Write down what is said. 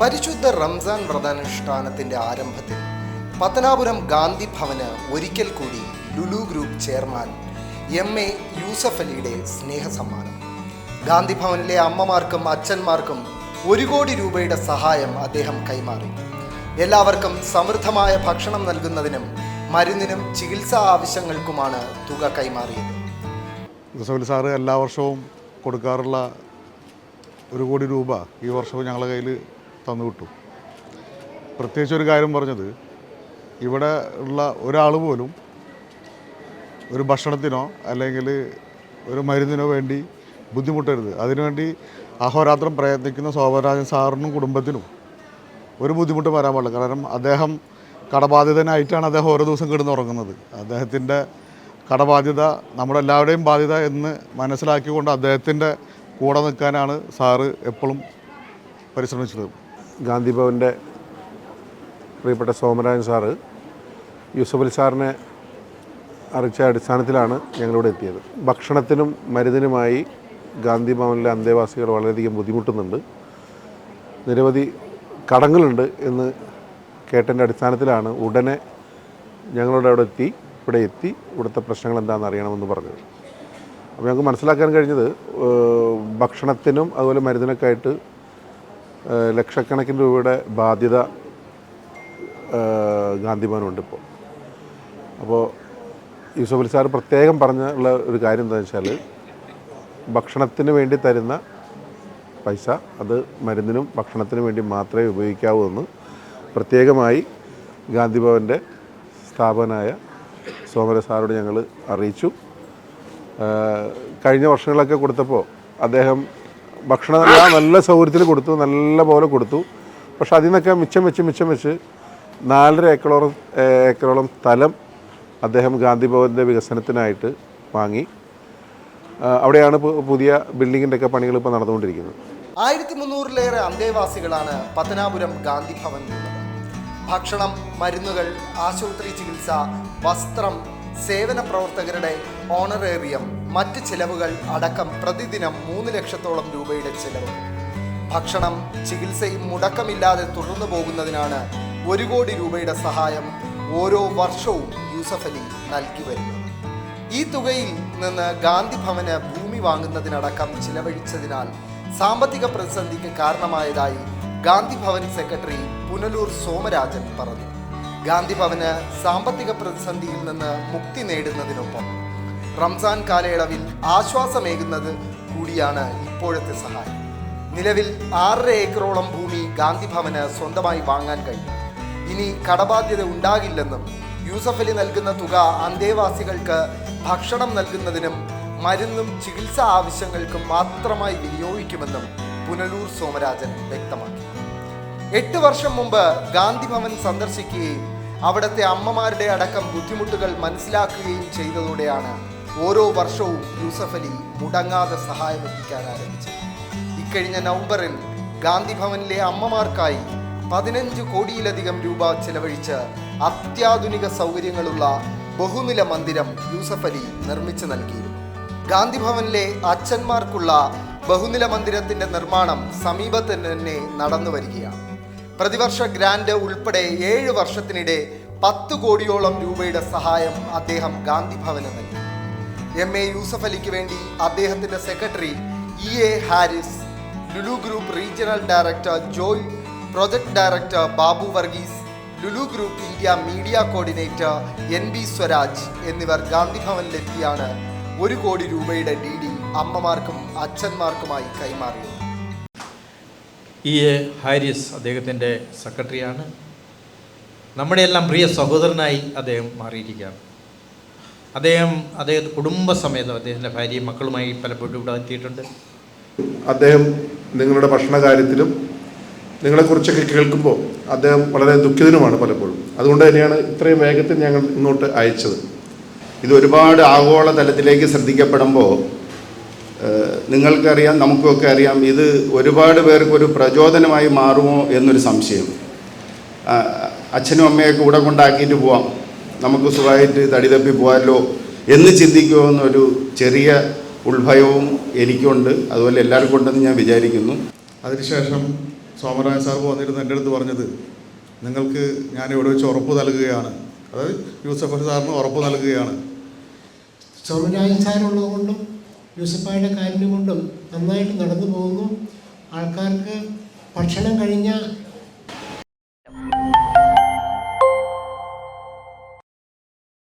പരിശുദ്ധ റംസാൻ വ്രതാനുഷ്ഠാനത്തിന്റെ ആരംഭത്തിൽ പത്തനാപുരം ഗാന്ധി ഭവന് ഒരിക്കൽ കൂടി Lulu group chairman M A Yusuf അലിയുടെ സ്നേഹസമ്മാനം. ഗാന്ധി ഭവനിലെ അമ്മമാർക്കും അച്ഛന്മാർക്കും ഒരു കോടി രൂപയുടെ സഹായം അദ്ദേഹം കൈമാറി. എല്ലാവർക്കും സമൃദ്ധമായ ഭക്ഷണം നൽകുന്നതിനും മരുന്നിനും ചികിത്സാ ആവശ്യങ്ങൾക്കുമാണ് തുക കൈമാറിയത്. സാറ് എല്ലാ വർഷവും കൊടുക്കാറുള്ള ഒരു കോടി രൂപ ഈ വർഷവും ഞങ്ങളുടെ കയ്യിൽ തന്നു വിട്ടു. പ്രത്യേകിച്ച് ഒരു കാര്യം പറഞ്ഞത് ഇവിടെ ഉള്ള ഒരാൾ പോലും ഒരു ഭക്ഷണത്തിനോ അല്ലെങ്കിൽ ഒരു മരുന്നിനോ വേണ്ടി ബുദ്ധിമുട്ടരുത്. അതിനുവേണ്ടി അഹോരാത്രം പ്രയത്നിക്കുന്ന ശോഭരാജൻ സാറിനും കുടുംബത്തിനും ഒരു ബുദ്ധിമുട്ട് വരാൻ പാടില്ല. കാരണം അദ്ദേഹം കടബാധിതനായിട്ടാണ് അദ്ദേഹം ഓരോ ദിവസം കിടന്നുറങ്ങുന്നത്. അദ്ദേഹത്തിന്റെ കടബാധ്യത നമ്മളെല്ലാവരുടെയും ബാധ്യത എന്ന് മനസ്സിലാക്കിക്കൊണ്ട് അദ്ദേഹത്തിന്റെ കൂടെ നിൽക്കാനാണ് സാറ് എപ്പോഴും പരിശ്രമിച്ചത്. ഗാന്ധി ഭവന്റെ പ്രിയപ്പെട്ട സോമരാജൻ സാറ് യൂസഫ് അലി സാറിനെ അറിയിച്ച അടിസ്ഥാനത്തിലാണ് ഞങ്ങളിവിടെ എത്തിയത്. ഭക്ഷണത്തിനും മരുന്നിനുമായി ഗാന്ധി ഭവനിലെ അന്തേവാസികൾ വളരെയധികം ബുദ്ധിമുട്ടുന്നുണ്ട്. നിരവധി കടങ്ങളുണ്ട് എന്ന് കേട്ടതിന്റെ അടിസ്ഥാനത്തിലാണ് ഉടനെ ഞങ്ങളുടെ അവിടെ എത്തി ഇവിടെ എത്തി ഇവിടുത്തെ പ്രശ്നങ്ങൾ എന്താണെന്ന് അറിയണമെന്ന് പറഞ്ഞത്. അപ്പോൾ ഞങ്ങൾക്ക് മനസ്സിലാക്കാൻ കഴിഞ്ഞത് ഭക്ഷണത്തിനും അതുപോലെ മരുന്നിനൊക്കെ ആയിട്ട് ലക്ഷക്കണക്കിന് രൂപയുടെ ബാധ്യത ഗാന്ധിമാനുണ്ട് ഇപ്പോൾ അപ്പോൾ യൂസഫ് അലി സാർ പ്രത്യേകം പറഞ്ഞുള്ള ഒരു കാര്യം എന്താണെന്ന് വെച്ചാൽ ഭക്ഷണത്തിന് വേണ്ടി തരുന്ന പൈസ അത് മരുന്നിനും ഭക്ഷണത്തിനും വേണ്ടി മാത്രമേ ഉപയോഗിക്കാവൂ എന്ന് പ്രത്യേകമായി ഗാന്ധി ഭവന്റെ സ്ഥാപകനായ സോമര സാറോട് ഞങ്ങൾ അറിയിച്ചു. കഴിഞ്ഞ വർഷങ്ങളൊക്കെ കൊടുത്തപ്പോൾ അദ്ദേഹം ഭക്ഷണം നല്ല സൗകര്യത്തിൽ കൊടുത്തു നല്ല പോലെ കൊടുത്തു. പക്ഷെ അതിൽ നിന്നൊക്കെ മിച്ചം വെച്ച് മിച്ചം വെച്ച് നാലര ഏക്കറോളം ഏക്കറോളം സ്ഥലം അദ്ദേഹം ഗാന്ധി ഭവന്റെ വികസനത്തിനായിട്ട് വാങ്ങി. അവിടെയാണ് പുതിയ ബിൽഡിങ്ങിന്റെ ഒക്കെ പണികൾ ഇപ്പോൾ നടന്നുകൊണ്ടിരിക്കുന്നത്. ആയിരത്തി മുന്നൂറിലേറെ അന്തേവാസികളാണ് പത്തനാപുരം ഗാന്ധി ഭവനിലുള്ളത് ഭക്ഷണം മരുന്നുകൾ ആശുപത്രി ചികിത്സ വസ്ത്രം സേവന പ്രവർത്തകരുടെ ഓണറേറിയം മറ്റ് ചിലവുകൾ അടക്കം പ്രതിദിനം മൂന്ന് ലക്ഷത്തോളം രൂപയുടെ ചിലവ്. ഭക്ഷണം ചികിത്സയും മുടക്കമില്ലാതെ തുടർന്നു പോകുന്നതിനാണ് ഒരു കോടി രൂപയുടെ സഹായം ഓരോ വർഷവും യൂസഫ് അലി നൽകി വരുന്നത്. ഈ തുകയിൽ നിന്ന് ഗാന്ധി ഭവന് ഭൂമി വാങ്ങുന്നതിനടക്കം ചിലവഴിച്ചതിനാൽ സാമ്പത്തിക പ്രതിസന്ധിക്ക് കാരണമായതായി ഗാന്ധി ഭവൻ സെക്രട്ടറി പുനലൂർ സോമരാജൻ പറഞ്ഞു. ഗാന്ധി ഭവന് സാമ്പത്തിക പ്രതിസന്ധിയിൽ നിന്ന് മുക്തി നേടുന്നതിനൊപ്പം റംസാൻ കാലയളവിൽ ആശ്വാസമേകുന്നത് കൂടിയാണ് ഇപ്പോഴത്തെ സഹായം. നിലവിൽ ആറര ഏക്കറോളം ഭൂമി ഗാന്ധി ഭവന് സ്വന്തമായി വാങ്ങാൻ കഴിയും ഇനി കടബാധ്യത ഉണ്ടാകില്ലെന്നും യൂസഫ് അലി നൽകുന്ന തുക അന്തേവാസികൾക്ക് ഭക്ഷണം നൽകുന്നതിനും മരുന്നും ചികിത്സാ ആവശ്യങ്ങൾക്കും മാത്രമായി വിനിയോഗിക്കുമെന്നും പുനലൂർ സോമരാജൻ വ്യക്തമാക്കി. എട്ട് വർഷം മുമ്പ് ഗാന്ധി ഭവൻ സന്ദർശിക്കുകയും അവിടുത്തെ അമ്മമാരുടെ അടക്കം ബുദ്ധിമുട്ടുകൾ മനസ്സിലാക്കുകയും ചെയ്തതോടെയാണ് ഓരോ വർഷവും യൂസഫ് അലി മുടങ്ങാതെ സഹായം എത്തിക്കാൻ ആരംഭിച്ചു. ഇക്കഴിഞ്ഞ നവംബറിൽ ഗാന്ധി ഭവനിലെ അമ്മമാർക്കായി പതിനഞ്ച് കോടിയിലധികം രൂപ ചെലവഴിച്ച് അത്യാധുനിക സൗകര്യങ്ങളുള്ള ബഹുനില മന്ദിരം യൂസഫ് അലി നിർമ്മിച്ചു നൽകിയിരുന്നു. ഗാന്ധി ഭവനിലെ അച്ഛന്മാർക്കുള്ള ബഹുനില മന്ദിരത്തിന്റെ നിർമ്മാണം സമീപത്ത് തന്നെ നടന്നു വരികയാണ്. പ്രതിവർഷ ഗ്രാൻഡ് ഉൾപ്പെടെ ഏഴ് വർഷത്തിനിടെ പത്ത് കോടിയോളം രൂപയുടെ സഹായം അദ്ദേഹം ഗാന്ധി ഭവന് നൽകി. എം എ യൂസഫ് അലിക്ക് വേണ്ടി അദ്ദേഹത്തിന്റെ secretary E A Haris Lulu group regional director Joy project director Babu Varghese Lulu group India media coordinator N B Swaraj എന്നിവർ ഗാന്ധിഭവനിലെത്തിയാണ് ഒരു കോടി രൂപയുടെ ഡി ഡി അമ്മമാർക്കും അച്ഛന്മാർക്കുമായി കൈമാറിയത്. ഇ എ ഹാരിസ് അദ്ദേഹത്തിന്റെ സെക്രട്ടറിയാണ് നമ്മുടെ എല്ലാം പ്രിയ സഹോദരനായി അദ്ദേഹം മാറിയിരിക്കുകയാണ്. അദ്ദേഹം അദ്ദേഹം കുടുംബസമേതം അദ്ദേഹത്തിന്റെ ഭാര്യയും മക്കളുമായി പലപ്പോഴും ഇവിടെ എത്തിയിട്ടുണ്ട്. അദ്ദേഹം നിങ്ങളുടെ ഭക്ഷണ കാര്യത്തിലും നിങ്ങളെക്കുറിച്ചൊക്കെ കേൾക്കുമ്പോൾ അദ്ദേഹം വളരെ ദുഃഖിതനുമാണ് പലപ്പോഴും. അതുകൊണ്ട് തന്നെയാണ് ഇത്രയും വേഗത്തിൽ ഞങ്ങൾ ഇങ്ങോട്ട് അയച്ചത്. ഇത് ഒരുപാട് ആഗോള തലത്തിലേക്ക് ശ്രദ്ധിക്കപ്പെടുമ്പോൾ നിങ്ങൾക്കറിയാം നമുക്കൊക്കെ അറിയാം ഇത് ഒരുപാട് പേർക്ക് ഒരു പ്രചോദനമായി മാറുമോ എന്നൊരു സംശയം. അച്ഛനും അമ്മയൊക്കെ കൂടെ കൊണ്ടാക്കിയിട്ട് പോവാം. നമുക്ക് സുഖമായിട്ട് തടി തപ്പി പോകാമല്ലോ എന്ന് ചിന്തിക്കുമോ എന്നൊരു ചെറിയ ഉൾഭയവും എനിക്കുണ്ട്. അതുപോലെ എല്ലാവർക്കും ഉണ്ടെന്ന് ഞാൻ വിചാരിക്കുന്നു. അതിനുശേഷം സോമരായ സാർ വന്നിരുന്ന് എന്റെ അടുത്ത് പറഞ്ഞത് നിങ്ങൾക്ക് ഞാൻ ഇവിടെ വെച്ച് ഉറപ്പ് നൽകുകയാണ്. അതായത് യൂസഫ് അലി സാറിന് ഉറപ്പ് നൽകുകയാണ്. സോമരായ സാറുള്ളത് കൊണ്ടും യൂസഫായുടെ കാര്യം കൊണ്ടും നന്നായിട്ട് നടന്നു പോകുന്നു. ആൾക്കാർക്ക് ഭക്ഷണം കഴിഞ്ഞാൽ